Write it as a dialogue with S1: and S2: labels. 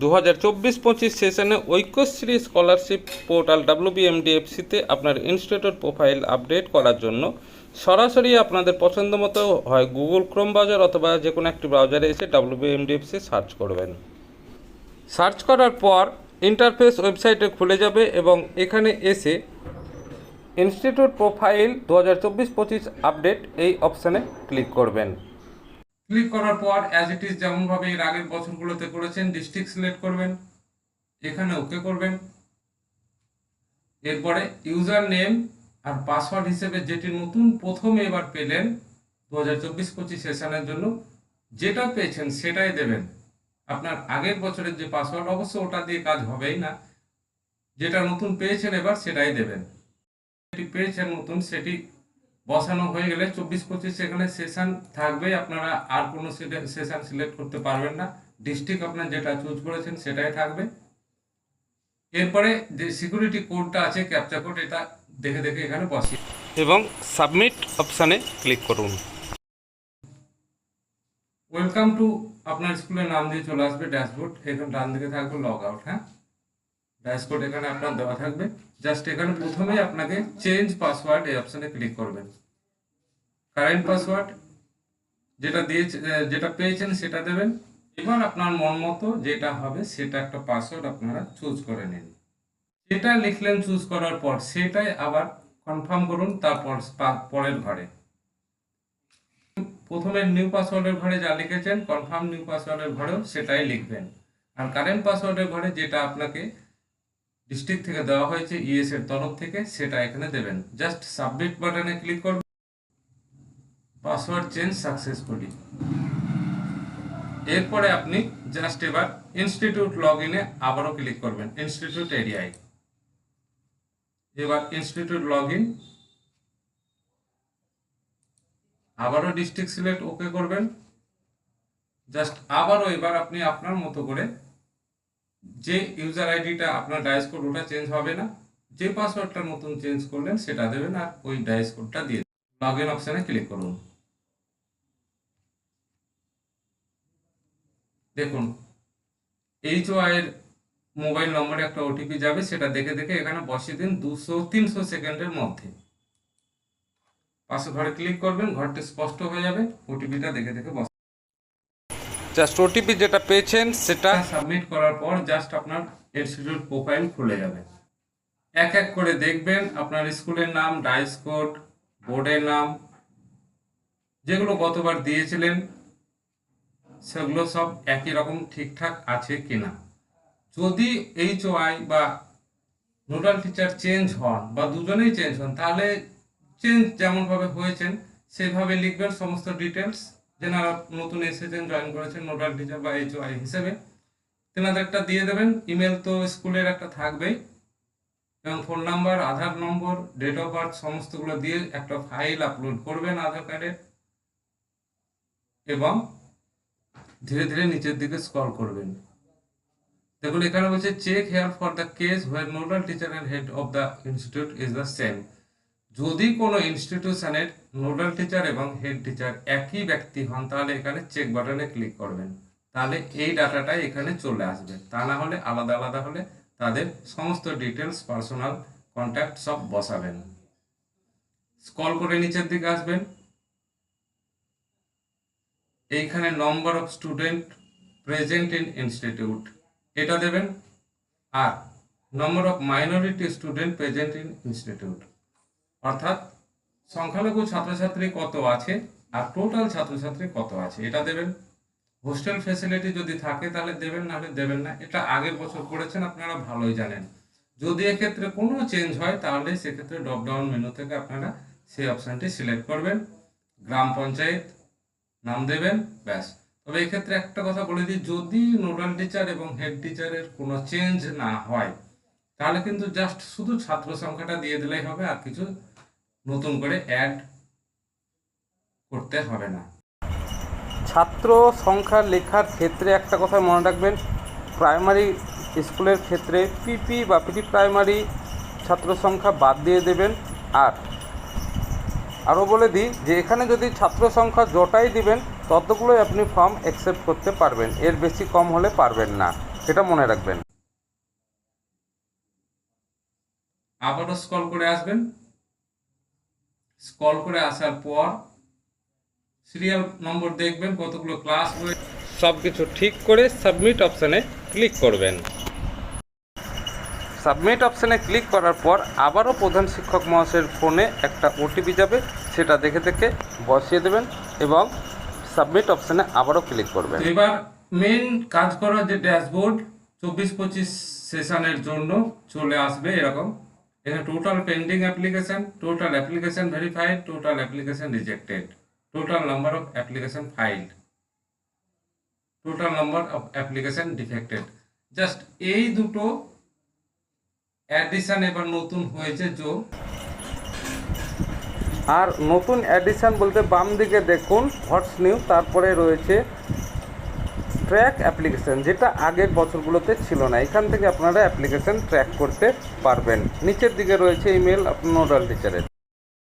S1: দু হাজার চব্বিশ পঁচিশ সেশনে ঐক্যশ্রী স্কলারশিপ পোর্টাল ডাব্লিউবিএমডিএফসিতে আপনার ইনস্টিটিউট প্রোফাইল আপডেট করার জন্য। সরাসরি আপনাদের পছন্দ মতো হয় গুগল ক্রোম ব্রাউজার অথবা যে কোনো একটি ব্রাউজারে এসে ডাব্লিউবিএমডিএফসি সার্চ করবেন। সার্চ করার পর ইন্টারফেস ওয়েবসাইটে খুলে যাবে এবং এখানে এসে ইনস্টিটিউট প্রোফাইল দু হাজার চব্বিশ পঁচিশ আপডেট এই অপশানে ক্লিক করবেন। ক্লিক করার পর অ্যাজ ইট ইজ যেমনভাবে এর আগের বছরগুলোতে করেছেন ডিস্ট্রিক্ট সিলেক্ট করবেন, এখানে ওকে করবেন। এরপরে ইউজার নেম আর পাসওয়ার্ড হিসেবে যেটি নতুন প্রথমে এবার পেলেন দু হাজার চব্বিশ পঁচিশ সেশনের জন্য, যেটা পেয়েছেন সেটাই দেবেন। আপনার আগের বছরের যে পাসওয়ার্ড অবশ্য ওটা দিয়ে কাজ হবেই না। যেটা নতুন পেয়েছেন এবার সেটাই দেবেন। যেটি পেয়েছেন নতুন, সেটি বসানো হয়ে গেলে চব্বিশ পঁচিশ সেখানে সেশন থাকবে। আপনারা আর কোনো সেশন সিলেক্ট করতে পারবেন না। ডিস্ট্রিক্ট আপনার যেটা চুজ করেছেন সেটাই থাকবে। এরপরে যে সিকিউরিটি কোডটা আছে ক্যাপচা কোড এটা দেখে দেখে এখানে বসিয়ে এবং সাবমিট অপশানে ক্লিক করুন। ওয়েলকাম টু আপনার স্কুলের নাম দিয়ে চলে আসবে ড্যাশবোর্ড এখানে ডান দিকে থাকবে লগ আউট হ্যাঁ? ড্যাশবোর্ড এখানে আপনার দেওয়া থাকবে। জাস্ট এখানে প্রথমেই আপনাকে চেঞ্জ পাসওয়ার্ড এই অপশানে ক্লিক করবেন। কারেন্ট পাসওয়ার্ড যেটা দিয়ে যেটা পেয়েছেন সেটা দেবেন। এবার আপনার মন মতো যেটা হবে সেটা একটা পাসওয়ার্ড আপনারা চুজ করে নিন। যেটা লিখলেন চুজ করার পর সেটাই আবার কনফার্ম করুন, তারপর পরের ঘরে। প্রথমে নিউ পাসওয়ার্ডের ঘরে যা লিখেছেন কনফার্ম নিউ পাসওয়ার্ডের ঘরেও সেটাই লিখবেন। আর কারেন্ট পাসওয়ার্ডের ঘরে যেটা আপনাকে ডিস্ট্রিক্ট থেকে দেওয়া হয়েছে ইএস এর তরফ থেকে, সেটা এখানে দেবেন। জাস্ট সাবমিট বাটনে ক্লিক করবেন। পাসওয়ার্ড চেঞ্জ সাকসেসফুলি এরপরে আপনি জাস্ট এবার ইনস্টিটিউট লগ ইনে আবারও ক্লিক করবেন ইনস্টিটিউট এরিয়ায় এবার ইনস্টিটিউট লগ ইন আবারও ডিস্ট্রিক্ট সিলেক্ট ওকে করবেন। জাস্ট আবারও এবার আপনি আপনার মতো করে যে ইউজার আইডিটা আপনার ডায়াস কোড ওটা চেঞ্জ হবে না, যে পাসওয়ার্ডটা নতুন চেঞ্জ করলেন সেটা দেবেন আর ওই ডায়াস কোডটা দিয়ে লগ ইন অপশানে ক্লিক করুন। দেখুন এইচ এর মোবাইল নম্বরে একটা ওটিপি যাবে সেটা দেখে দেখে এখানে বসিয়ে দিন দুশো তিনশো সেকেন্ডের মধ্যে। পাশে ঘরে ক্লিক করবেন ঘরটি স্পষ্ট হয়ে যাবে ওটিপিটা দেখে দেখে বস। জাস্ট ওটিপি যেটা পেয়েছেন সেটা সাবমিট করার পর জাস্ট আপনার ইনস্টিটিউট প্রোফাইল খুলে যাবে। এক এক করে দেখবেন আপনার স্কুলের নাম ডাইস কোড বোর্ডের নাম যেগুলো গতবার দিয়েছিলেন সেগুলো সব একই রকম ঠিকঠাক আছে কিনা। যদি এইচ ওয়াই বা নোডাল টিচার চেঞ্জ হন বা দুজনেই চেঞ্জ হন, তাহলে চেঞ্জ যেমনভাবে হয়েছেন, সেভাবে লিখবেন সমস্ত ডিটেলস যেনারা নতুন এসেছেন, জয়েন করেছেন নোডাল টিচার বা এইচ ওয়াই হিসেবে তেনাদের একটা দিয়ে দেবেন। ইমেল তো স্কুলের একটা থাকবেই। এবং phone number, Aadhaar number, date of birth, সমস্তগুলো দিয়ে একটা ফাইল আপলোড করবেন আধার কার্ডের। এবং ধীরে ধীরে নিচের দিকে স্ক্রল করবেন। দেখুন, এখানে বলছে check here for the case where nodal teacher and head of the institute is the same যদি কোনো ইনস্টিটিউশনের নোডাল টিচার এবং হেড টিচার একই ব্যক্তি হন, তাহলে এখানে চেক বাটনে ক্লিক করবেন। তাহলে এই ডাটাটাই এখানে চলে আসবে। তা না হলে আলাদা আলাদা হলে তাদের সমস্ত ডিটেলস পার্সোনাল কন্ট্যাক্ট সব বসাবেন। স্কল করে নিচের দিকে আসবেন। এইখানে number of student present in institute এটা দেবেন। আর number of minority student present in institute অর্থাৎ সংখ্যালঘু ছাত্রছাত্রী কত আছে আর টোটাল ছাত্রছাত্রী কত আছে, এটা দেবেন। হোস্টেল ফেসিলিটি যদি থাকে তাহলে দেবেন, নাহলে দেবেন না। এটা আগের বছর করেছেন আপনারা ভালোই জানেন। যদি এক্ষেত্রে কোনো চেঞ্জ হয়, তাহলে সেক্ষেত্রে ড্রপ ডাউন মেনু থেকে আপনারা সেই অপশানটি সিলেক্ট করবেন। গ্রাম পঞ্চায়েত নাম দেবেন, ব্যাস। তবে এক্ষেত্রে একটা কথা বলে দিই, যদি নোডাল টিচার এবং হেড টিচারের কোনো চেঞ্জ না হয়, তাহলে কিন্তু জাস্ট শুধু ছাত্র সংখ্যাটা দিয়ে দিলেই হবে, আর কিছু নতুন করে অ্যাড করতে হবে না। ছাত্র সংখ্যা লেখার ক্ষেত্রে একটা কথা মনে রাখবেন প্রাইমারি স্কুলের ক্ষেত্রে পিপি বা পিটি প্রাইমারি ছাত্র সংখ্যা বাদ দিয়ে দেবেন, আর আরও বলে দিই যে এখানে যদি ছাত্র সংখ্যা যটাই দিবেন ততগুলোই আপনি ফর্ম অ্যাকসেপ্ট করতে পারবেন। এর বেশি কম হলে পারবেন না।
S2: সেটা মনে রাখবেন।
S1: আবারও স্কল করে আসবেন। স্কল করে আসার পর সিরিয়াল নম্বর দেখবেন কতগুলো ক্লাস হয়েছে সব কিছু ঠিক করে সাবমিট অপশানে ক্লিক করবেন।
S2: সাবমিট অপশানে ক্লিক করার পর আবারও প্রধান শিক্ষক মহাশয়ের ফোনে একটা ওটিপি যাবে, সেটা দেখে দেখে বসিয়ে দেবেন এবং সাবমিট অপশানে আবারও ক্লিক করবেন।
S1: এবার মেন কাজ করার যে ড্যাশবোর্ড চব্বিশ পঁচিশ সেশনের জন্য চলে আসবে এরকম। এখানে total pending application total application verified total application rejected total number of application filed total number of application defected just এই দুটো অ্যাডিশন এবার নতুন হয়েছে যোগ
S2: আর নতুন অ্যাডিশন বলতে বাম দিকে দেখুন হটস নিউ তারপরে রয়েছে ট্র্যাক অ্যাপ্লিকেশন যেটা আগের বছরগুলোতে ছিল না। এখান থেকে আপনারা অ্যাপ্লিকেশন ট্র্যাক করতে পারবেন। নিচের দিকে রয়েছে ইমেল আপনার নোডাল টিচারের